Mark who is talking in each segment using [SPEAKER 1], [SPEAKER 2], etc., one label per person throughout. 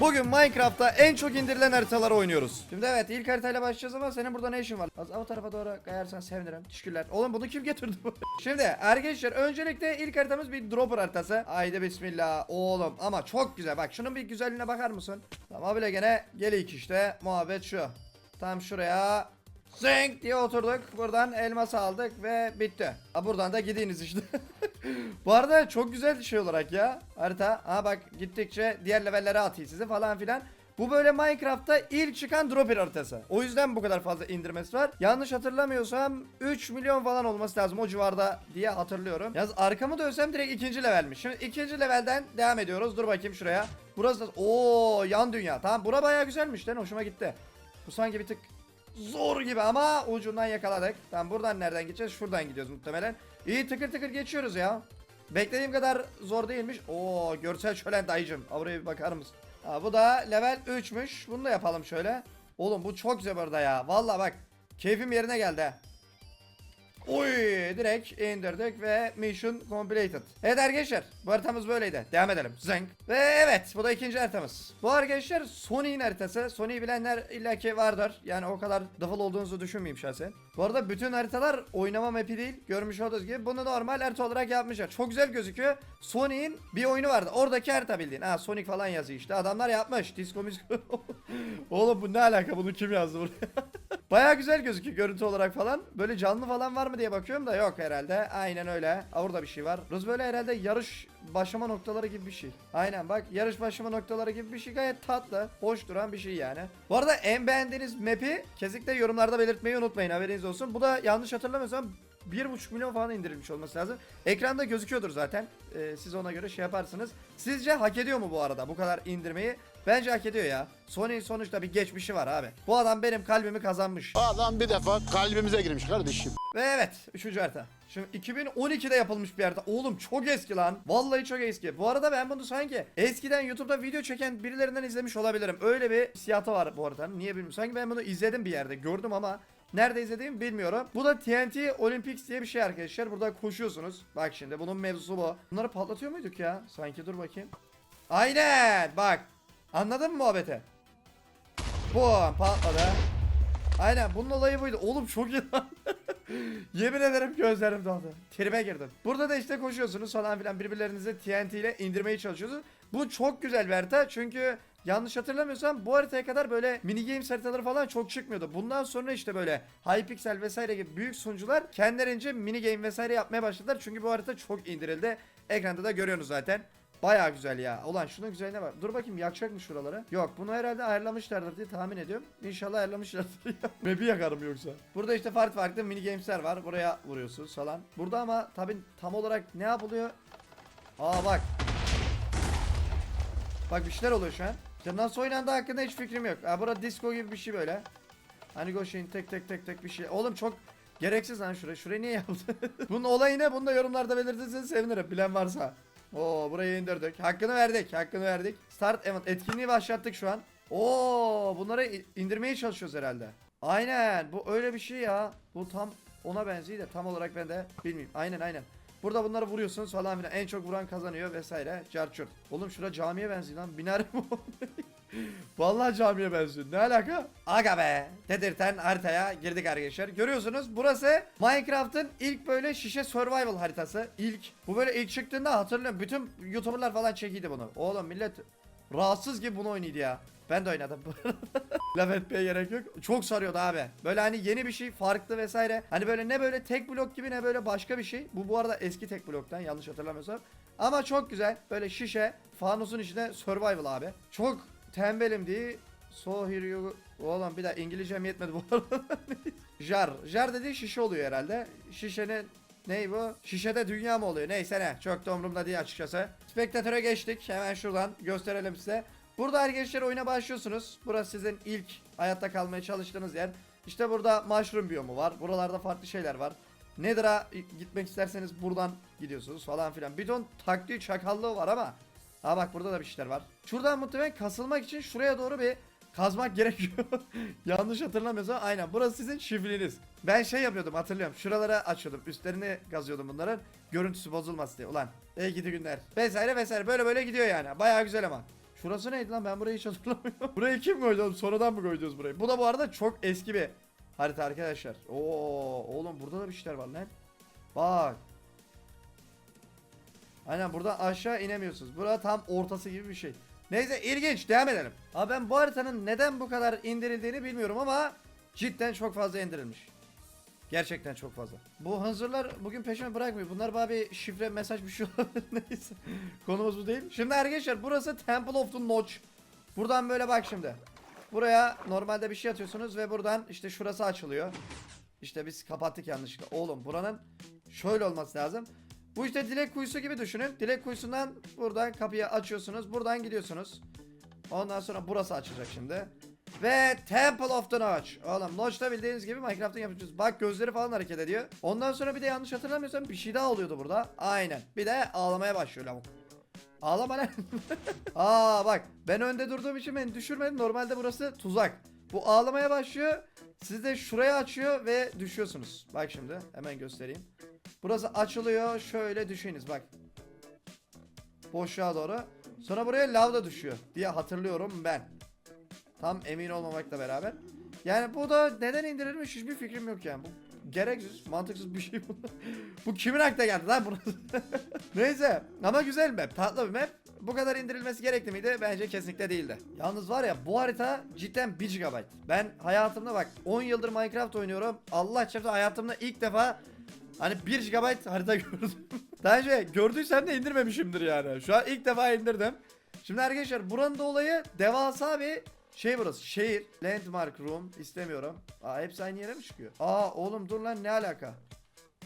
[SPEAKER 1] Bugün Minecraft'ta en çok indirilen haritaları oynuyoruz. Şimdi evet ilk haritayla başlayacağız ama senin burada ne işin var? Az o tarafa doğru kayarsan sevinirim. Teşekkürler. Oğlum bunu kim getirdi? Şimdi arkadaşlar öncelikle ilk haritamız bir dropper haritası. Haydi bismillah. Oğlum ama çok güzel. Bak şunun bir güzelliğine bakar mısın? Tamam bile gene gelik işte. Muhabbet şu. Tam şuraya Zing diye oturduk. Buradan elmas aldık ve bitti. Ha buradan da gidiniz işte. Bu arada çok güzel şey olarak ya. Harita. Ha bak gittikçe diğer levellere atıyor sizi falan filan. Bu böyle Minecraft'ta ilk çıkan dropper haritası. O yüzden bu kadar fazla indirmesi var. Yanlış hatırlamıyorsam 3 milyon falan olması lazım o civarda diye hatırlıyorum. Yalnız arkamı dönsem direkt ikinci levelmiş. Şimdi ikinci levelden devam ediyoruz. Dur bakayım şuraya. Burası da... Oo yan dünya. Tamam bura bayağı güzelmiş lan hoşuma gitti. Bu sanki bir tık zor gibi ama ucundan yakaladık. Tamam buradan nereden gideceğiz? Şuradan gidiyoruz muhtemelen. İyi tıkır tıkır geçiyoruz ya. Beklediğim kadar zor değilmiş. Oo görsel şölen dayıcım. Ha, Buraya bir bakar mısın? Ha, bu da level 3'müş. Bunu da yapalım şöyle. Oğlum bu çok güzel burada ya. Vallahi bak. Keyfim yerine geldi. Oy direkt indirdik ve mission completed. Evet arkadaşlar bu haritamız böyleydi. Devam edelim. Zeng. Ve evet bu da ikinci haritamız. Bu arkadaşlar Sony'in haritası. Sony'yi bilenler illaki vardır. Yani o kadar dıfıl olduğunuzu düşünmeyeyim şahsen. Bu arada bütün haritalar oynama map'i değil. Görmüş olduğunuz gibi bunu normal harita olarak yapmışlar. Çok güzel gözüküyor. Sony'in bir oyunu vardı. Oradaki harita bildiğin. Ha Sonic falan yazıyor işte. Adamlar yapmış. Disco müzik. Oğlum bu ne alaka? Bunu kim yazdı buraya? Baya güzel gözüküyor görüntü olarak falan. Böyle canlı falan var mı diye bakıyorum da yok herhalde. Aynen öyle. Aa, Orada bir şey var. Burası böyle herhalde yarış başlama noktaları gibi bir şey. Aynen bak yarış başlama noktaları gibi bir şey gayet tatlı. Hoş duran bir şey yani. Bu arada en beğendiğiniz map'i kesinlikle yorumlarda belirtmeyi unutmayın haberiniz olsun. Bu da yanlış hatırlamıyorsam 1.5 milyon falan indirilmiş olması lazım. Ekranda gözüküyordur zaten. Ee, siz ona göre şey yaparsınız. Sizce hak ediyor mu bu arada bu kadar indirmeyi? Bence hak ediyor ya. Sony sonuçta bir geçmişi var abi. Bu adam benim kalbimi kazanmış.
[SPEAKER 2] Adam bir defa kalbimize girmiş kardeşim.
[SPEAKER 1] Ve evet 3. harita. Şimdi 2012'de yapılmış bir harita. Oğlum çok eski lan. Vallahi çok eski. Bu arada ben bunu sanki eskiden YouTube'da video çeken birilerinden izlemiş olabilirim. Öyle bir hissiyatı var bu haritanın. Niye bilmiyorum. Sanki ben bunu izledim bir yerde. Gördüm ama Nerede izlediğimi bilmiyorum. Bu da TNT Olympics diye bir şey arkadaşlar. Burada koşuyorsunuz. Bak şimdi bunun mevzusu bu. Bunları patlatıyor muyduk ya? Sanki dur bakayım. Aynen bak. Anladın mı muhabbeti? Boom patladı. Aynen bunun olayı buydu. Oğlum çok iyi. Yemin ederim gözlerim doldu. Tribe girdim. Burada da işte koşuyorsunuz falan filan birbirlerinizi TNT ile indirmeye çalışıyorsunuz. Bu çok güzel bir harita çünkü yanlış hatırlamıyorsam bu haritaya kadar böyle mini games haritaları falan çok çıkmıyordu. Bundan sonra işte böyle Hypixel vesaire gibi büyük sunucular kendilerince mini game vesaire yapmaya başladılar. Çünkü bu harita çok indirildi. Ekranda da görüyorsunuz zaten. Baya güzel ya. Ulan şunun güzelliğine bak. Dur bakayım yakacak mı şuraları? Yok bunu herhalde ayarlamışlardır diye tahmin ediyorum. İnşallah ayarlamışlardır ya. Map'i yakarım yoksa. Burada işte farklı farklı mini games'ler var. Buraya vuruyorsunuz falan. Burada ama tabi tam olarak ne yapılıyor? Aa bak. Bak bir şeyler oluyor şu an. İşte nasıl oynandığı hakkında hiç fikrim yok. Ha burada disco gibi bir şey böyle. Hani Goshin tek tek tek tek bir şey. Oğlum çok gereksiz lan şuraya. Şurayı niye yaptın? Bunun olayı ne? Bunu da yorumlarda belirtirseniz sevinirim. Bilen varsa. Oo burayı indirdik. Hakkını verdik. Hakkını verdik. Start event etkinliği başlattık şu an. Oo bunları indirmeye çalışıyoruz herhalde. Aynen bu öyle bir şey ya. Bu tam ona benziyor da tam olarak ben de bilmiyorum. Aynen aynen. Burada bunları vuruyorsunuz falan filan. En çok vuran kazanıyor vesaire. Carçurt. Oğlum şura camiye benziyor lan. Biner mi? Vallahi camiye benziyor. Ne alaka? Aga be. Dedirten haritaya girdik arkadaşlar. Görüyorsunuz burası Minecraft'ın ilk böyle şişe survival haritası. İlk. Bu böyle ilk çıktığında hatırlıyorum. Bütün YouTuber'lar falan çekiydi bunu. Oğlum millet rahatsız gibi bunu oynuyordu ya. Ben de oynadım. Laf etmeye gerek yok. Çok sarıyordu abi. Böyle hani yeni bir şey farklı vesaire. Hani böyle ne böyle tek blok gibi ne böyle başka bir şey. Bu bu arada eski tek bloktan yanlış hatırlamıyorsam. Ama çok güzel. Böyle şişe fanusun içinde survival abi. Çok tembelim diye So here you. Oğlum bir daha İngilizcem yetmedi bu arada. Jar. Jar dediği şişe oluyor herhalde. Şişenin Ney bu? Şişede dünya mı oluyor? Neyse ne. Çok da umurumda değil açıkçası. Spektatöre geçtik. Hemen şuradan gösterelim size. Burada arkadaşlar oyuna başlıyorsunuz. Burası sizin ilk hayatta kalmaya çalıştığınız yer. İşte burada mushroom biyomu var. Buralarda farklı şeyler var. Nether'a gitmek isterseniz buradan gidiyorsunuz falan filan. Bir ton taktiği çakallığı var ama. Ha bak burada da bir şeyler var. Şuradan muhtemelen kasılmak için şuraya doğru bir kazmak gerekiyor. Yanlış hatırlamıyorsam aynen burası sizin çiftliğiniz. Ben şey yapıyordum hatırlıyorum. Şuralara açıyordum. Üstlerini kazıyordum bunların. Görüntüsü bozulmasın diye. Ulan iyi gidi günler. Vesaire vesaire böyle böyle gidiyor yani. Bayağı güzel ama. Şurası neydi lan ben burayı hiç hatırlamıyorum. burayı kim koydu oğlum? Sonradan mı koydunuz burayı? Bu da bu arada çok eski bir harita arkadaşlar. Oo oğlum burada da bir şeyler var lan. Bak. Aynen buradan aşağı inemiyorsunuz. Burada tam ortası gibi bir şey. Neyse ilginç devam edelim. Abi ben bu haritanın neden bu kadar indirildiğini bilmiyorum ama cidden çok fazla indirilmiş. Gerçekten çok fazla. Bu hınzırlar bugün peşime bırakmıyor. Bunlar bana bir şifre mesaj bir şey olabilir. Neyse. Konumuz bu değil. Şimdi arkadaşlar burası Temple of the Notch. Buradan böyle bak şimdi. Buraya normalde bir şey atıyorsunuz ve buradan işte şurası açılıyor. İşte biz kapattık yanlışlıkla. Oğlum buranın şöyle olması lazım. Bu işte dilek kuyusu gibi düşünün. Dilek kuyusundan buradan kapıyı açıyorsunuz. Buradan gidiyorsunuz. Ondan sonra burası açılacak şimdi. Ve Temple of the Notch. Oğlum Notch'ta bildiğiniz gibi Minecraft'ın yapıyoruz. Bak gözleri falan hareket ediyor. Ondan sonra bir de yanlış hatırlamıyorsam bir şey daha oluyordu burada. Aynen. Bir de ağlamaya başlıyor lavuk. Ağlama lan. Aa bak ben önde durduğum için beni düşürmedi. Normalde burası tuzak. Bu ağlamaya başlıyor. Siz de şuraya açıyor ve düşüyorsunuz. Bak şimdi hemen göstereyim. Burası açılıyor. Şöyle düşeyiniz bak. Boşluğa doğru. Sonra buraya lav düşüyor diye hatırlıyorum ben. Tam emin olmamakla beraber. Yani bu da neden indirilmiş hiçbir fikrim yok yani. Bu gereksiz, mantıksız bir şey bu. bu kimin aklına geldi lan bunu? Neyse ama güzel map, tatlı bir map. Bu kadar indirilmesi gerekli miydi? Bence kesinlikle değildi. Yalnız var ya bu harita cidden 1 GB. Ben hayatımda bak 10 yıldır Minecraft oynuyorum. Allah çarpsın hayatımda ilk defa hani 1 GB harita gördüm. Daha önce gördüysem de indirmemişimdir yani. Şu an ilk defa indirdim. Şimdi arkadaşlar buranın da olayı devasa bir şey burası. Şehir. Landmark room. istemiyorum. Aa hepsi aynı yere mi çıkıyor? Aa oğlum dur lan ne alaka?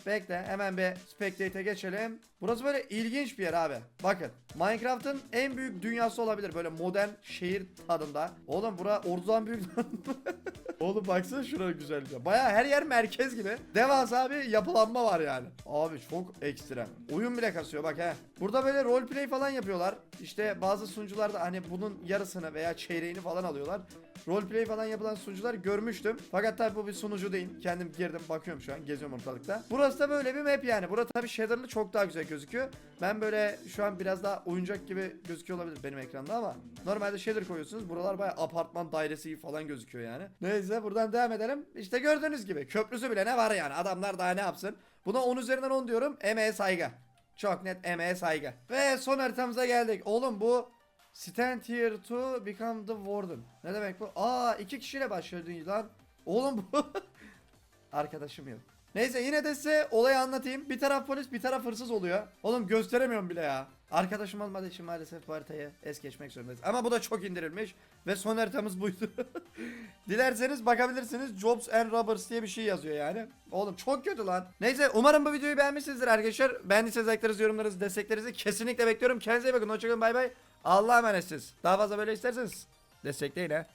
[SPEAKER 1] Bekle hemen bir spectate'e geçelim. Burası böyle ilginç bir yer abi. Bakın Minecraft'ın en büyük dünyası olabilir. Böyle modern şehir tadında. Oğlum bura ordudan büyük. Oğlum baksana şuraya güzelliğe. Baya her yer merkez gibi. Devasa bir yapılanma var yani. Abi çok ekstrem. Oyun bile kasıyor bak he. Burada böyle roleplay falan yapıyorlar. İşte bazı sunucular da hani bunun yarısını veya çeyreğini falan alıyorlar. Roleplay falan yapılan sunucular görmüştüm. Fakat tabi bu bir sunucu değil. Kendim girdim bakıyorum şu an geziyorum ortalıkta. Burası da böyle bir map yani. Burada tabi shader'lı çok daha güzel gözüküyor. Ben böyle şu an biraz daha oyuncak gibi gözüküyor olabilir benim ekranda ama normalde shader koyuyorsunuz. Buralar baya apartman dairesi falan gözüküyor yani. Neyse buradan devam edelim. İşte gördüğünüz gibi köprüsü bile ne var yani. Adamlar daha ne yapsın. Buna 10 üzerinden 10 diyorum. Emeğe saygı. Çok net emeğe saygı. Ve son haritamıza geldik. Oğlum bu Stand here to become the warden. Ne demek bu? Aa iki kişiyle başlıyor lan. Oğlum bu. Arkadaşım yok. Neyse yine de size olayı anlatayım. Bir taraf polis bir taraf hırsız oluyor. Oğlum gösteremiyorum bile ya. Arkadaşım olmadığı için maalesef bu haritayı es geçmek zorundayız. Ama bu da çok indirilmiş. Ve son haritamız buydu. Dilerseniz bakabilirsiniz. Jobs and Robbers diye bir şey yazıyor yani. Oğlum çok kötü lan. Neyse umarım bu videoyu beğenmişsinizdir arkadaşlar. Beğendiyseniz like'larınızı, yorumlarınızı, desteklerinizi kesinlikle bekliyorum. Kendinize iyi bakın. Hoşçakalın bay bay. Allah'a emanetsiniz. Daha fazla böyle isterseniz destekleyin ha.